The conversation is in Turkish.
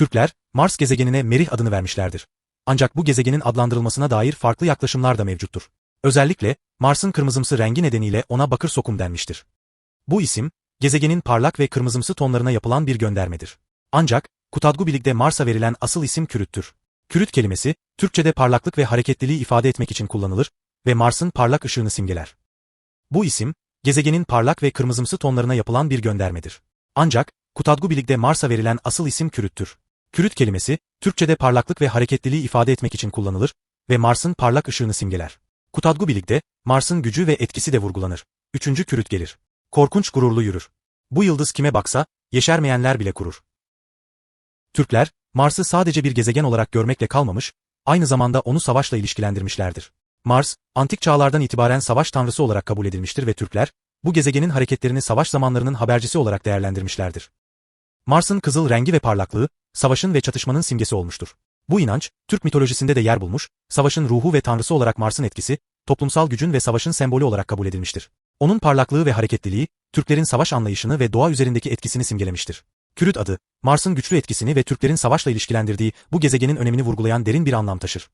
Türkler, Mars gezegenine Merih adını vermişlerdir. Ancak bu gezegenin adlandırılmasına dair farklı yaklaşımlar da mevcuttur. Özellikle, Mars'ın kırmızımsı rengi nedeniyle ona bakır sokum denmiştir. Bu isim, gezegenin parlak ve kırmızımsı tonlarına yapılan bir göndermedir. Ancak, Kutadgu Bilig'de Mars'a verilen asıl isim kürüttür. Kürüt kelimesi, Türkçe'de parlaklık ve hareketliliği ifade etmek için kullanılır ve Mars'ın parlak ışığını simgeler. Bu isim, gezegenin parlak ve kırmızımsı tonlarına yapılan bir göndermedir. Ancak, Kutadgu Bilig'de Mars'a verilen asıl isim kürüttür. Kürüt kelimesi, Türkçe'de parlaklık ve hareketliliği ifade etmek için kullanılır ve Mars'ın parlak ışığını simgeler. Kutadgu Bilig'de, Mars'ın gücü ve etkisi de vurgulanır. Üçüncü kürüt gelir. Korkunç gururlu yürür. Bu yıldız kime baksa, yeşermeyenler bile kurur. Türkler, Mars'ı sadece bir gezegen olarak görmekle kalmamış, aynı zamanda onu savaşla ilişkilendirmişlerdir. Mars, antik çağlardan itibaren savaş tanrısı olarak kabul edilmiştir ve Türkler, bu gezegenin hareketlerini savaş zamanlarının habercisi olarak değerlendirmişlerdir. Mars'ın kızıl rengi ve parlaklığı, savaşın ve çatışmanın simgesi olmuştur. Bu inanç, Türk mitolojisinde de yer bulmuş, savaşın ruhu ve tanrısı olarak Mars'ın etkisi, toplumsal gücün ve savaşın sembolü olarak kabul edilmiştir. Onun parlaklığı ve hareketliliği, Türklerin savaş anlayışını ve doğa üzerindeki etkisini simgelemiştir. Kürüt adı, Mars'ın güçlü etkisini ve Türklerin savaşla ilişkilendirdiği bu gezegenin önemini vurgulayan derin bir anlam taşır.